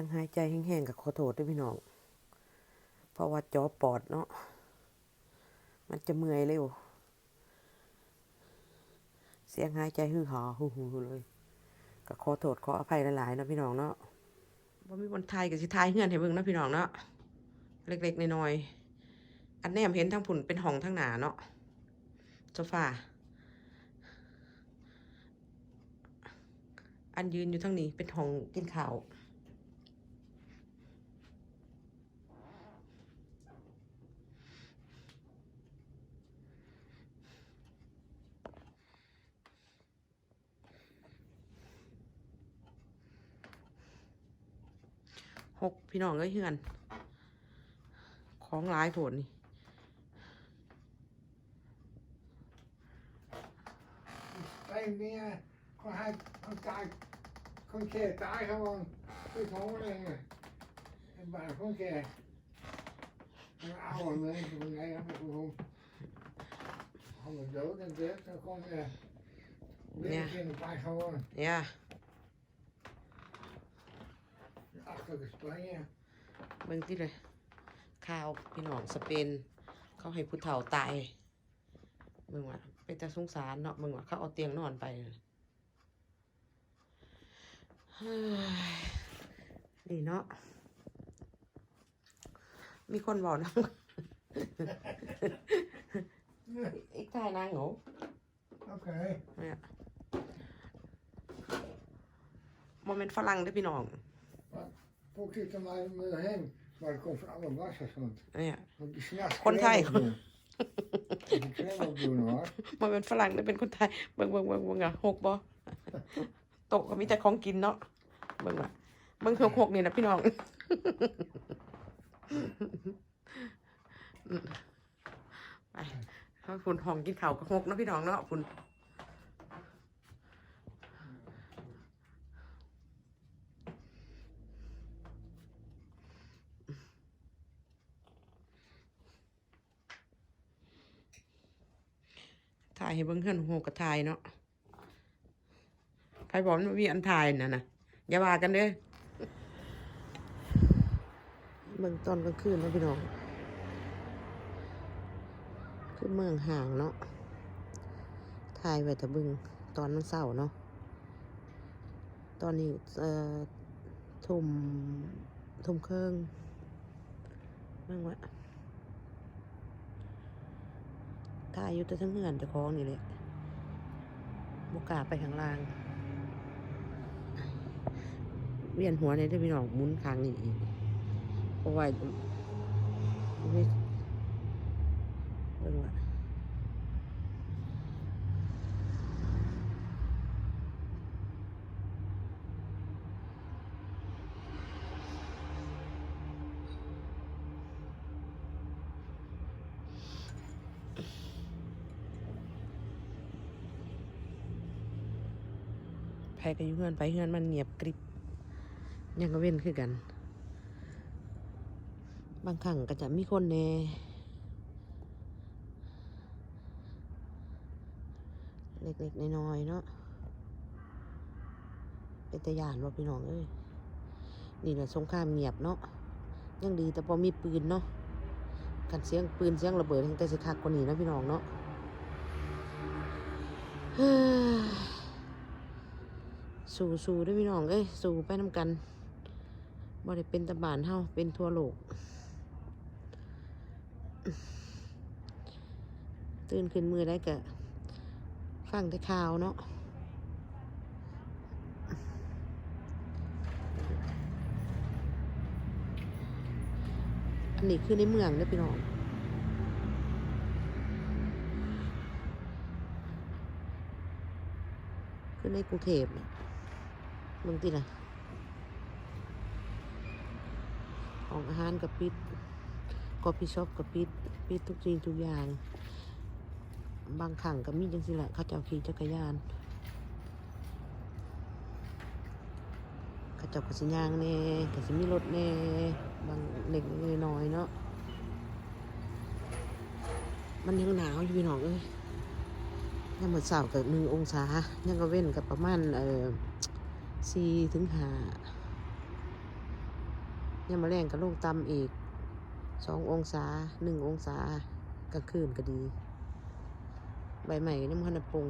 ทั้งหายใจแห้งๆกับขอโทษด้วยพี่น้อง เพราะว่าจอปอดเนาะ มันจะเมื่อยเร็ว เสียงหายใจฮือหาฮูฮูเลยก็ขอโทษขออภัยหลายๆนะพี่น้องเนาะว่ามีบนไทยกับสิไทยเฮือนให้เบิ่งนะพี่น้องเนาะ เล็กๆน้อยๆ อันแนมเห็นทั้งผุนเป็นห้องทั้งหนาเนาะโซฟาอันยืนอยู่ทั้งนี้เป็นห้องกินข้าว หกพี่น้องเอ้ยเฮือน ของหลายผลนี่ Spring meer, gewoon hij, gewoon taak, gewoon keer taak gewoon, goed hongerlingen. En maar gewoon keer. Een oude mensen, van nee, heb ik gewoon. Handen dood en dit, en gewoon eh. Weer in de plek gewoon, ย่า achter de Spanje. เเบิ่งที่เลยข่าวพี่น้องสเปน เขาให้ผู้เฒ่าตายเบิ่งว่าเป็นแต่สงสารเนาะเบิ่งว่าเขาเอาเตียงนอนไปเฮ้ยนี่เนาะมีคนบอกนะ อีกทายนางเหรอ Oké. เนี่ยโมเมนต์ฝรั่งเด้อพี่น้อง Poek je er maar mee heen. Maar dat komt van alle wassers, want, เนี่ย want die s'nachts Kon hij kleren doen. Die kleren doen hoor. โมเมนต์ฝรั่งเด้อเป็นคนไทย เบิ่งเบิ่งเบิ่งเบิ่งอะหกบ่ตกก็มีแต่ของกินเนาะ เบิ่งว่ะเบิ่งหกหกนี่นะพี่น้อง ไปเขาฝุ่นห้องกินข้าวก็หกเนาะพี่น้องเนาะฝุ่น ถ่ายให้เบิ่งเฮือนหกกับถ่ายเนาะใครบอกมันมีอันถ่ายน่ะนะอย่าว่ากันเด้อเบิ่งตอนกลางคืนนะพี่น้อง คือเมืองห่างเนาะถ่ายไว้แต่เบึงตอนมันเศร้าเนาะ ตอนนี้เอ่อทุ่มทุ่มเครื่องเมื่อวะ ถ่ายอยู่แต่ทั้งเหือนจะคล้องนี่แหละบกล้าไปข้างล่าง เวียนหัวในได้พี่น้องมุนค้างนี่อีกเพราะว่าไม่เบิ่งว่า ไผก็อยู่เฮือนไปเฮือนมันเงียบกริบยังก็เว้นคือกัน บางครั้งก็จะมีคนแน่เล็กๆน้อยๆเนาะเป็นตะยานว่าพี่น้องเอ้ยนี่แหละสงครามเงียบเนาะยังดีแต่พอมีปืนเนาะกันเสียงปืนเสียงระเบิดทั้งแต่สิคักกว่านี้นะพี่น้องเนาะ เฮ้ยสู้ๆเด้วยพี่น้องเอ้ยสู้ไปน้ำกันบ่ได้เป็นตะบานเฮาเป็นทั่วโลก ตื่นขึ้นมือได้กะฟังแต่ข่าวเนาะอันนี้คือในเมืองเด้อพี่น้องคือในกรุงเทพเนี่ย มืองที่ะของอาหารกับปิดกอพีช็อปกับปิดปิดทุกสิ่งทุกอย่าง บางครั้งก็มีจังสิแหละเขาเจ้าขี่จักรยานเขาเจ้าก็สิยางแน่ก็สิมีรถแน่บางเล็กน้อยเนาะมันยังหนาวอยู่พี่น้องเอ้ยยังเหมือนสาวกับหนึ่งองศายังก็เว้นกับประมาณเอ่อ สี่ถึงห้ายามมาแรงกับลงต่ำอีกสององศาหนึ่งองศากลางคืนก็ดี ใบใหม่ก็ยังมันปรุง